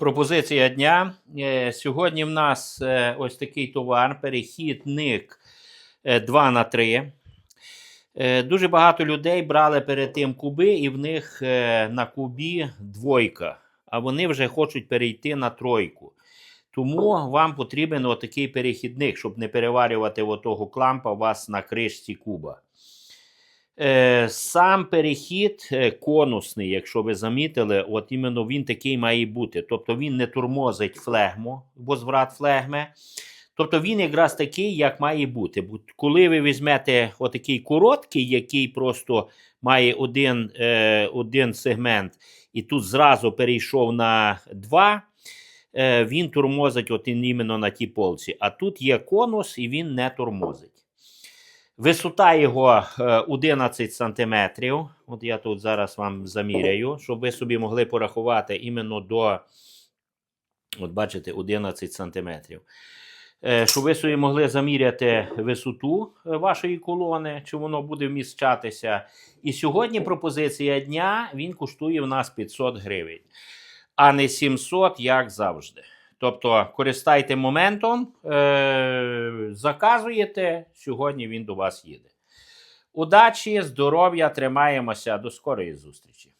Пропозиція дня. Е, Сьогодні в нас е, ось такий товар, перехідник 2 на 3. Е, Дуже багато людей брали перед тим куби, і в них е, на кубі двойка, а вони вже хочуть перейти на тройку. Тому вам потрібен отакий перехідник, щоб не переварювати отого клампа у вас на кришці куба. Е, Сам перехід е, конусний, якщо ви замітили, от іменно він такий має бути. Тобто він не тормозить флегму, возврат флегми. Тобто він якраз такий, як має бути. Бо коли ви візьмете отакий короткий, який просто має один, е, один сегмент, і тут зразу перейшов на два, е, він тормозить от іменно на тій полці. А тут є конус, і він не тормозить. Висота його е, 11 см. От я тут зараз вам заміряю, щоб ви собі могли порахувати іменно до, от бачите, 11 см. Е, Щоб ви собі могли заміряти висоту е, вашої колони, чи воно буде вміщатися. І сьогодні пропозиція дня він коштує в нас 500 гривень, а не 700, як завжди. Тобто користайте моментом, е- заказуєте, сьогодні він до вас їде. Удачі, здоров'я, тримаємося, до скорої зустрічі.